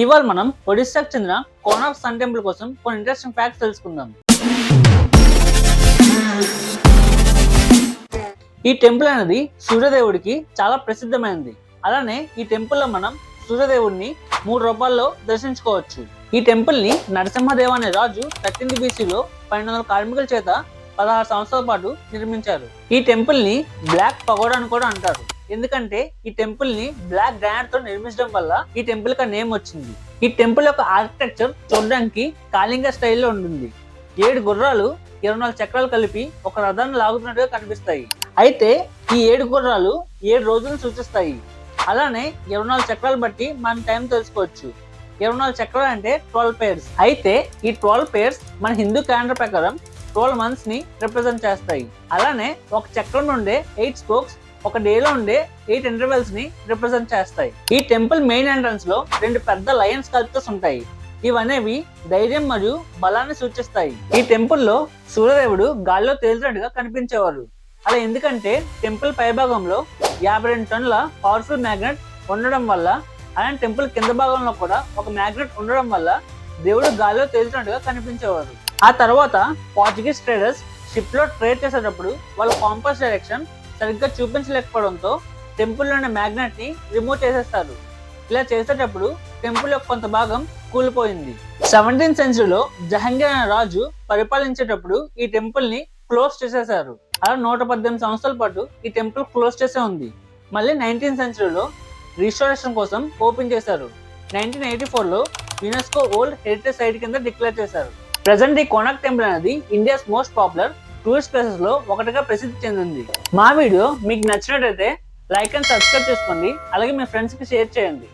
ఇవాళ మనం ఒడిశాకు చెందిన కోనార్క్ సన్ టెంపుల్ కోసం కొన్ని ఇంట్రెస్టింగ్ ఫ్యాక్ట్స్ తెలుసుకుందాం. ఈ టెంపుల్ అనేది సూర్యదేవుడికి చాలా ప్రసిద్ధమైనది. అలానే ఈ టెంపుల్లో మనం సూర్యదేవుడిని మూడు రూపాల్లో దర్శించుకోవచ్చు. ఈ టెంపుల్ని నరసింహదేవ అనే రాజు థర్టీన్త్ బీసీలో పన్నెండు వందల కార్మికుల చేత పదహారు సంవత్సరాల పాటు నిర్మించారు. ఈ టెంపుల్ని బ్లాక్ పగోడా అని కూడా అంటారు. ఎందుకంటే ఈ టెంపుల్ని బ్లాక్ గ్రానైట్తో నిర్మించడం వల్ల ఈ టెంపుల్కి నేమ్ వచ్చింది. ఈ టెంపుల్ యొక్క ఆర్కిటెక్చర్ చూడడానికి కాళింగ స్టైల్లో ఉంటుంది. ఏడు గుర్రాలు ఇరవై నాలుగు చక్రాలు కలిపి ఒక రథాన్ని లాగుతున్నట్టుగా కనిపిస్తాయి. అయితే ఈ ఏడు గుర్రాలు ఏడు రోజులను సూచిస్తాయి. అలానే ఇరవై నాలుగు చక్రాలు బట్టి మనం టైం తెలుసుకోవచ్చు. ఇరవై నాలుగు చక్రాలు అంటే ట్వెల్వ్ పేర్స్ అయితే ఈ ట్వెల్వ్ పేర్స్ మన హిందూ క్యాలెండర్ ప్రకారం ట్వెల్వ్ మంత్స్ని రిప్రజెంట్ చేస్తాయి. అలానే ఒక చక్రం నుండే ఎయిట్ స్పోక్స్ ఒక డేలో ఉండే ఎయిట్ ఇంటర్వెల్స్ని రిప్రజెంట్ చేస్తాయి. ఈ టెంపుల్ మెయిన్ ఎంట్రన్స్లో రెండు పెద్ద లయన్ స్కల్ప్చర్స్ ఉంటాయి. ఇవనేవి ధైర్యం మరియు బలాన్ని సూచిస్తాయి. ఈ టెంపుల్లో సూర్యదేవుడు గాల్లో తేలినట్టుగా కనిపించేవారు. అలా ఎందుకంటే టెంపుల్ పైభాగంలో యాభై రెండు టన్నుల పవర్ఫుల్ మ్యాగ్నెట్ ఉండడం వల్ల అలాంటి టెంపుల్ కింద భాగంలో కూడా ఒక మ్యాగ్నెట్ ఉండడం వల్ల దేవుడు గాల్లో తేలుతున్నట్టుగా కనిపించేవారు. ఆ తర్వాత పోర్చుగీస్ ట్రేడర్స్ షిప్లో ట్రేడ్ చేసేటప్పుడు వాళ్ళ కాంపస్ డైరెక్షన్ సరిగ్గా చూపించలేకపోవడంతో టెంపుల్లోని మ్యాగ్నెట్ని రిమూవ్ చేసేస్తారు. ఇలా చేసేటప్పుడు టెంపుల్ యొక్క కొంత భాగం కూలిపోయింది. సెవెంటీన్త్ సెంచరీలో జహంగీర్ అనే రాజు పరిపాలించేటప్పుడు ఈ టెంపుల్ని క్లోజ్ చేసేశారు. అలా నూట పద్దెనిమిది సంవత్సరాల పాటు ఈ టెంపుల్ క్లోజ్ చేసే ఉంది. మళ్ళీ నైన్టీన్త్ సెంచరీలో రిస్టోరేషన్ కోసం ఓపెన్ చేశారు. నైన్టీన్ ఎయిటీ ఫోర్లో యునెస్కో ఓల్డ్ హెరిటేజ్ సైట్ కింద డిక్లేర్ చేశారు. ప్రజెంట్ ఈ కోనాక్ టెంపుల్ అనేది ఇండియాస్ మోస్ట్ పాపులర్ టూరిస్ట్ ప్లేసెస్లో ఒకటిగా ప్రసిద్ధి చెందింది. మా వీడియో మీకు నచ్చినట్టయితే లైక్ అండ్ సబ్స్క్రైబ్ చేసుకోండి. అలాగే మీ ఫ్రెండ్స్కి షేర్ చేయండి.